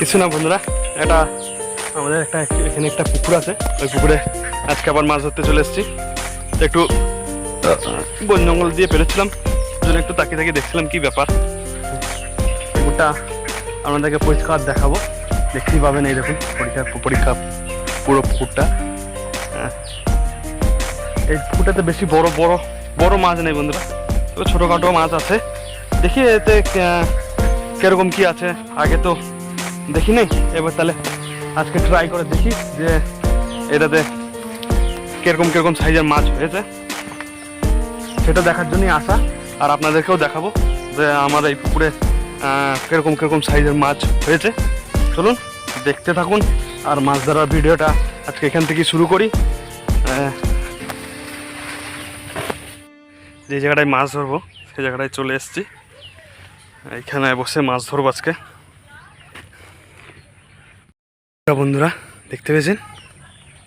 কিছু না বন্ধুরা, এটা আমাদের একটা এখানে একটা পুকুর আছে। ওই পুকুরে আজকে আবার মাছ ধরতে চলে এসেছি। একটু বন জঙ্গল দিয়ে পেরেছিলাম জন্য একটু তাকিয়ে তাকিয়ে দেখছিলাম কি ব্যাপার। পুকুরটা আপনাদেরকে পরিষ্কার দেখাবো। দেখতেই পাবেন এই দেখুন পরীক্ষা পরীক্ষা পুরো পুকুরটা। এই পুকুরটাতে বেশি বড় বড় বড় মাছ নেই বন্ধুরা। তবে ছোটোখাটো মাছ আছে। দেখি এতে কীরকম কি আছে। আগে তো দেখি নেই? এবার তাহলে আজকে ট্রাই করে দেখি যে এটাতে কীরকম কীরকম সাইজের মাছ হয়েছে। সেটা দেখার জন্যই আসা। আর আপনাদেরকেও দেখাবো যে আমার এই পুকুরে কীরকম কীরকম সাইজের মাছ হয়েছে। চলুন, দেখতে থাকুন। আর মাছ ধরার ভিডিওটা আজকে এখান থেকে শুরু করি। যে জায়গাটায় মাছ ধরবো সেই জায়গাটায় চলে এসেছি। এইখানে বসে মাছ ধরবো আজকে। বন্ধুরা, দেখতে পেয়েছেন?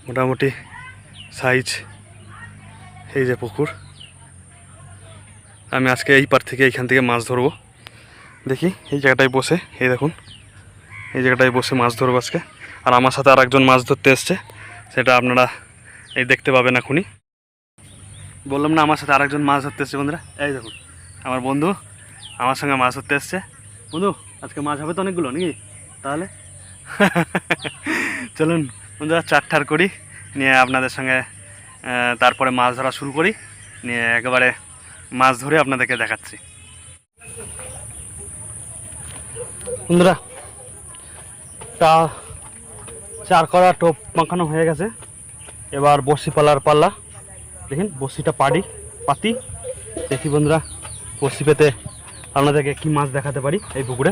মোটামুটি সাইজ এই যে পুকুর। আমি আজকে এই পার থেকে এইখান থেকে মাছ ধরবো। দেখি, এই জায়গাটায় বসে, এই দেখুন, এই জায়গাটায় বসে মাছ ধরবো আজকে। আর আমার সাথে আর একজন মাছ ধরতে এসছে, সেটা আপনারা এই দেখতে পাবেন এখনই। বললাম না, আমার সাথে আরেকজন মাছ ধরতে এসছে বন্ধুরা। এই দেখুন, আমার বন্ধু, আমার সঙ্গে মাছ ধরতে এসছে। বন্ধু, আজকে মাছ হবে তো অনেকগুলো নাকি? তাহলে? চলুন বন্ধুরা চারটার করি, নিয়ে আপনাদের সঙ্গে তারপরে মাছ ধরা শুরু করি, নিয়ে একেবারে মাছ ধরে আপনাদেরকে দেখাচ্ছি। বন্ধুরা, তা চার করা টোপ মাখানো হয়ে গেছে। এবার বসি পালার পাল্লা, দেখেন, বসিটা পাড়ি, পাতি। দেখি বন্ধুরা, বসি পেতে আপনাদেরকে কি মাছ দেখাতে পারি এই পুকুরে?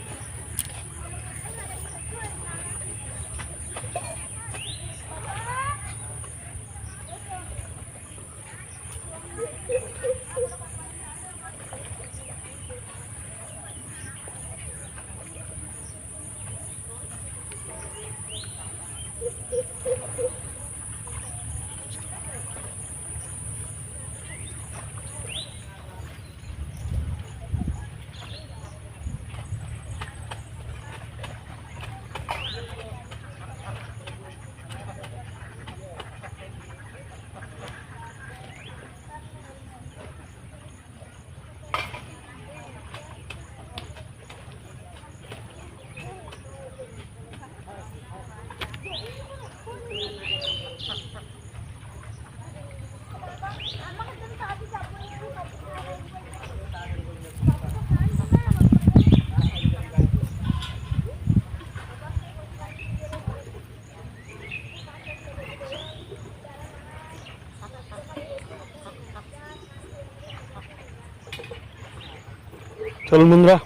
চলুন বন্ধুরা,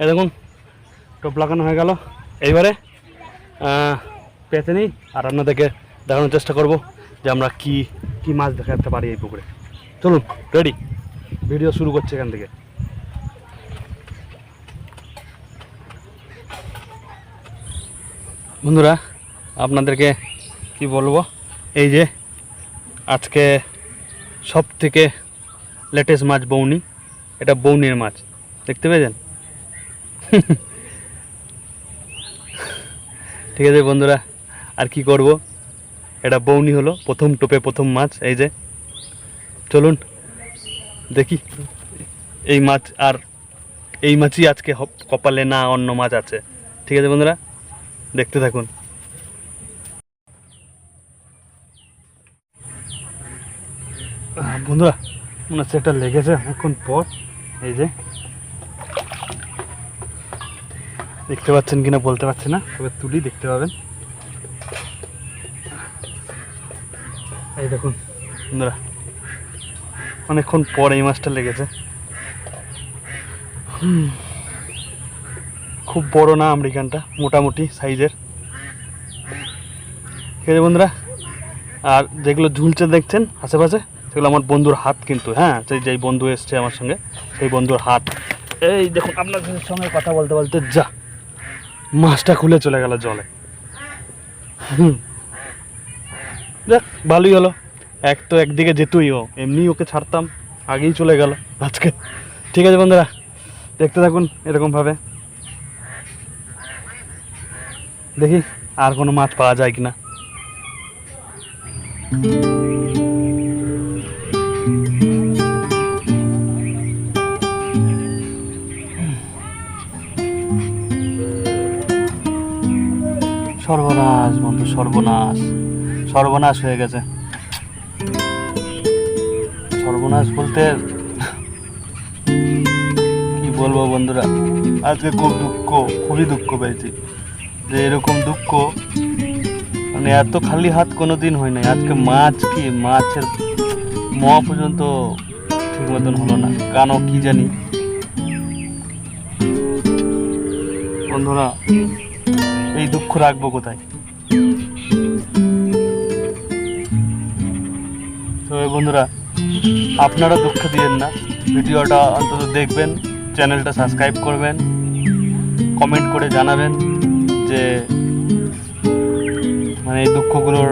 এই দেখুন, টোপ লাগানো হয়ে গেল। এইবারে পেতে নিই, আর আপনাদেরকে দেখানোর চেষ্টা করব যে আমরা কি কি মাছ দেখাতে পারি এই পুকুরে। চলুন রেডি ভিডিও শুরু করছে এখান থেকে। বন্ধুরা, আপনাদেরকে কি বলব, এই যে আজকে সব থেকে লেটেস্ট মাছ বৌনি, এটা বৌনির মাছ। দেখতে পেয়েছেন? ঠিক আছে বন্ধুরা, আর কি করব? এটা বৌনি হলো, প্রথম টোপে প্রথম মাছ, এই যে। চলুন, দেখি এই মাছ আর এই মাছই আজকে কপালে না অন্য মাছ আছে। ঠিক আছে বন্ধুরা, দেখতে থাকুন। বন্ধুরা, মনে হচ্ছে একটা লেগেছে অনেকক্ষণ পর, এই যে। দেখতে পাচ্ছেন কিনা বলতে পারছি না, তবে তুলি দেখতে পাবেন। এই দেখুন, বন্ধুরা, অনেকক্ষণ পর এই মাছটা লেগেছে। খুব বড় না আমেরিকানটা, মোটামুটি সাইজের। ঠিক আছে বন্ধুরা, আর যেগুলো ঝুলছে দেখছেন আশেপাশে, সেগুলো আমার বন্ধুর হাত কিন্তু হ্যাঁ সেই যেই বন্ধু এসছে আমার সঙ্গে, সেই বন্ধুর হাত। এই দেখুন, আপনার সঙ্গে কথা বলতে বলতে যা মাছটা খুলে চলে গেল জলে। হুম। দেখ ভালোই হলো। এক তো একদিকে যেতুই ও, এমনি ওকে ছাড়তাম, আগেই চলে গেল আজকে। ঠিক আছে বন্ধুরা, দেখতে থাকুন এরকমভাবে। দেখি আর কোনো মাছ পাওয়া যায় কিনা। সর্বনাশ, বন্ধু, সর্বনাশ। সর্বনাশ হয়ে গেছে। সর্বনাশ বলতে কি বলব বন্ধুরা? আজকে খুব দুঃখ, খুবই দুঃখ পেয়েছি যে এরকম দুঃখ মানে এত খালি হাত কোনো দিন হয় নাই। আজকে মাছ কি? মাছের ম পর্যন্ত ঠিক মতন হলো না। কানও কি জানি? বন্ধুরা এই দুঃখ রাখব কোথায়? তো বন্ধুরা, আপনারা দুঃখ দিয়েন না। ভিডিওটা অন্তত দেখবেন, চ্যানেলটা সাবস্ক্রাইব করবেন, কমেন্ট করে জানাবেন যে মানে এই দুঃখগুলোর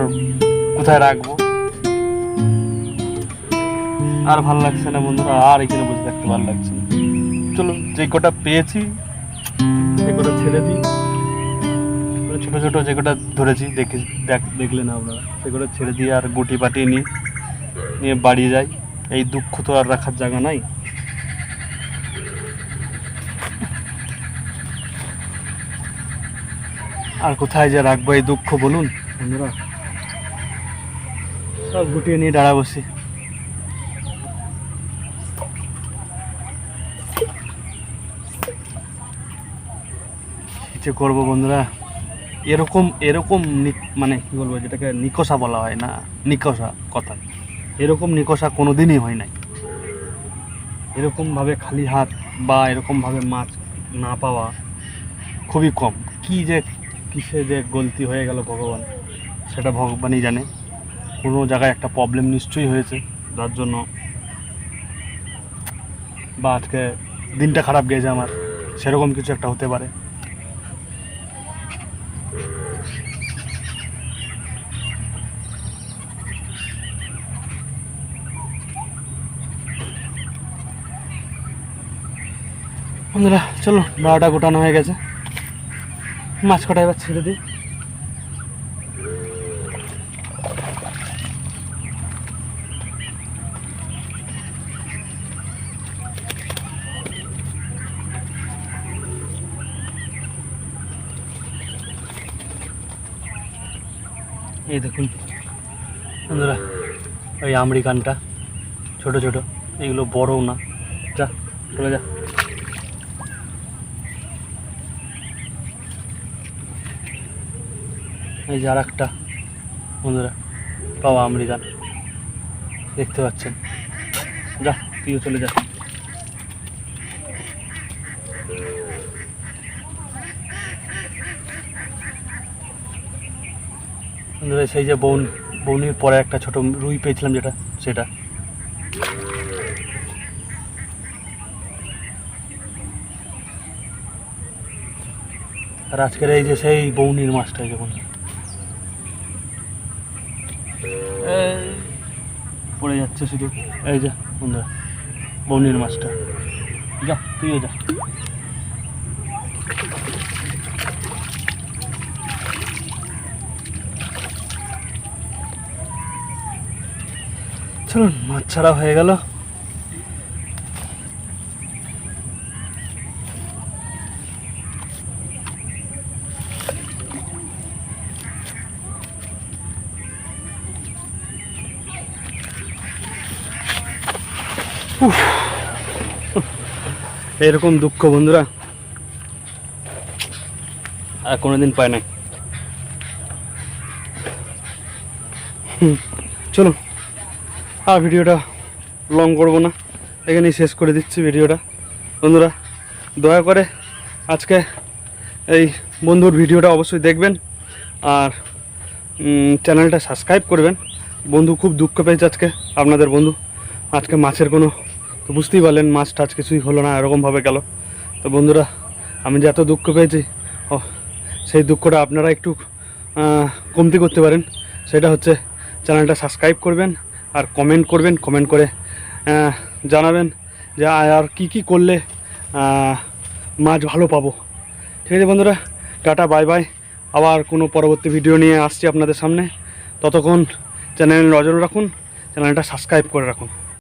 কোথায় রাখব। আর ভালো লাগছে না বন্ধুরা, আর এখানে বসে থাকতে ভালো লাগছে না। চলো, যে কটা পেয়েছি, সে কটা ছেড়ে দিই। মানে ছোটো ছোটো যে কটা ধরেছি, দেখে দেখ দেখলেন আপনারা সেগুলো ছেড়ে দিয়ে আর গুটি পাটিয়ে নিই, নিয়ে বাড়ি যাই। এই দুঃখ তো আর রাখার জায়গা নাই। আর কোথায় যে রাখব এই দুঃখ বলুন, বন্ধুরা? সব গুটিয়ে নিয়ে দাঁড়া বসি। কিছু করব বন্ধুরা? এরকম এরকম মানে কি বলব যেটাকে নিকষা বলা হয় না, নিকষা কথা। এরকম নিকষা কোনো দিনই হয় নাই। এরকমভাবে খালি হাত বা এরকমভাবে মাছ না পাওয়া খুবই কম। কি যে কিসে যে গলতি হয়ে গেল ভগবান, সেটা ভগবানই জানে। কোনো জায়গায় একটা প্রবলেম নিশ্চয়ই হয়েছে, যার জন্য বা আজকে দিনটা খারাপ গেছে আমার, সেরকম কিছু একটা হতে পারে। বন্ধুরা, চলো, বারোটা গোটানো হয়ে গেছে। মাছ কটা এবার ছেড়ে দিই। এই দেখুন, বন্ধুরা, ওই আমেরিকানটা ছোট ছোট, এগুলো বড়ও না। যা, চলে যা। এই যে আর একটা বন্ধুরা, পাওয়া আমেরিকান দেখতে পাচ্ছেন। যা, তুইও চলে যা। বন্ধুরা সেই যে বৌন, বৌনির পরে একটা ছোট রুই পেয়েছিলাম যেটা, সেটা। আর আজকের এই যে সেই বৌনির মাছটা, এই যে বন্ধুরা এই পড়ে যাচ্ছে শুধু। এই যা, বন্ধুরা, বৌনির মাছটা। যা, তুইও যা। চলুন, মাছ ছাড়া হয়ে গেল। এরকম দুঃখ, বন্ধুরা। আর কোনোদিন পায় নাই চলো। আর ভিডিওটা লং করব না। এখানেই শেষ করে দিচ্ছি ভিডিওটা। বন্ধুরা, দয়া করে আজকে এই বন্ধুর ভিডিওটা অবশ্যই দেখবেন। আর চ্যানেলটা সাবস্ক্রাইব করবেন। বন্ধু খুব দুঃখ পেয়েছে আজকে আপনাদের বন্ধু। আজকে মাছের কোনো তো বুঝতেই পারলেন মাছ টাছ কিছুই হলো না, এরকমভাবে গেল। তো বন্ধুরা, আমি যে এত দুঃখ পেয়েছি, ও, সেই দুঃখটা আপনারা একটু কমতি করতে পারেন। সেটা হচ্ছে চ্যানেলটা সাবস্ক্রাইব করবেন আর কমেন্ট করবেন, কমেন্ট করে জানাবেন যে আর কি কি করলে মাছ ভালো পাবো। ঠিক আছে বন্ধুরা, টাটা, বাই বাই। আবার কোনো পরবর্তী ভিডিও নিয়ে আসছি আপনাদের সামনে। ততক্ষণ চ্যানেল নজর রাখুন, চ্যানেলটা সাবস্ক্রাইব করে রাখুন।